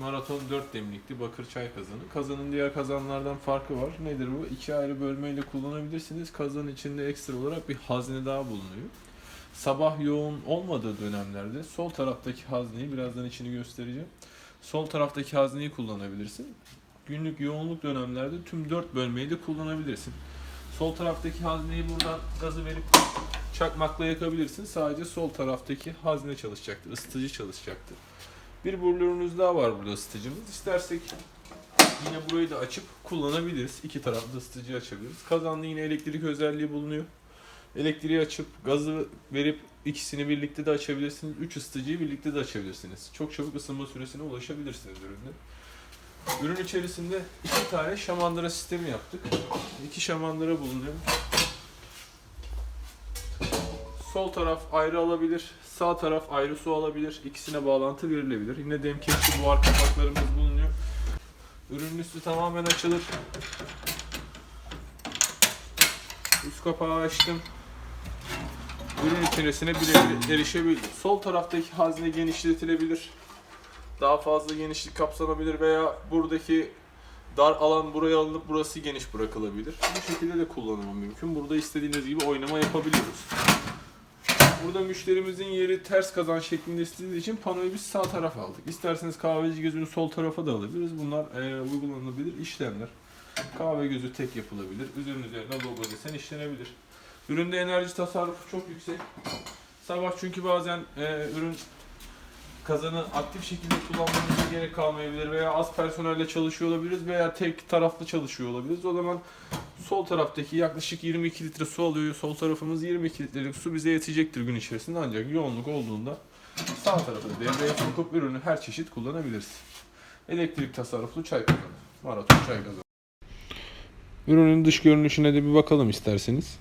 Maraton 4 demlikli bakır çay kazanı. Kazanın diğer kazanlardan farkı var. Nedir bu? İki ayrı bölmeyle kullanabilirsiniz. Kazanın içinde ekstra olarak bir hazne daha bulunuyor. Sabah yoğun olmadığı dönemlerde sol taraftaki hazneyi birazdan içini göstereceğim. Sol taraftaki hazneyi kullanabilirsin. Günlük yoğunluk dönemlerde tüm 4 bölmeyi de kullanabilirsin. Sol taraftaki hazneyi buradan gazı verip çakmakla yakabilirsin. Sadece sol taraftaki hazne çalışacaktır, ısıtıcı çalışacaktır. Bir blurunuz daha var burada ısıtıcımız. İstersek yine burayı da açıp kullanabiliriz. İki taraflı ısıtıcı açabiliriz. Kazanda yine elektrik özelliği bulunuyor. Elektriği açıp gazı verip ikisini birlikte de açabilirsiniz. Üç ısıtıcıyı birlikte de açabilirsiniz. Çok çabuk ısınma süresine ulaşabilirsiniz üründe. Ürün içerisinde iki tane şamandıra sistemi yaptık. İki şamandıra bulunuyor. Sol taraf ayrı alabilir, sağ taraf ayrı su alabilir. İkisine bağlantı verilebilir. Yine demkekli buhar kapaklarımız bulunuyor. Ürünün üstü tamamen açılır. Üst kapağı açtım. Ürün içerisine birebir erişebildim. Sol taraftaki hazne genişletilebilir. Daha fazla genişlik kapsanabilir veya buradaki dar alan buraya alınıp burası geniş bırakılabilir. Bu şekilde de kullanımı mümkün. Burada istediğiniz gibi oynama yapabiliyoruz. Burada müşterimizin yeri ters kazan şeklinde istediği için panoyu biz sağ tarafa aldık. İsterseniz kahveci gözünü sol tarafa da alabiliriz. Bunlar e, uygulanabilir işlemler. Kahve gözü tek yapılabilir. Üzerinin üzerine logo desen işlenebilir. Üründe enerji tasarrufu çok yüksek. Sabah çünkü bazen e, ürün kazanı aktif şekilde kullanmanıza gerek kalmayabilir veya az personelle çalışıyor olabiliriz veya tek taraflı çalışıyor olabiliriz. O zaman sol taraftaki yaklaşık 22 litre su alıyor. Sol tarafımız 22 litrelik su bize yetecektir gün içerisinde ancak yoğunluk olduğunda sağ tarafı devreye sokup ürünü her çeşit kullanabiliriz. Elektrik tasarruflu çay kazanı. Maraton çay kazanı. Ürünün dış görünüşüne de bir bakalım isterseniz.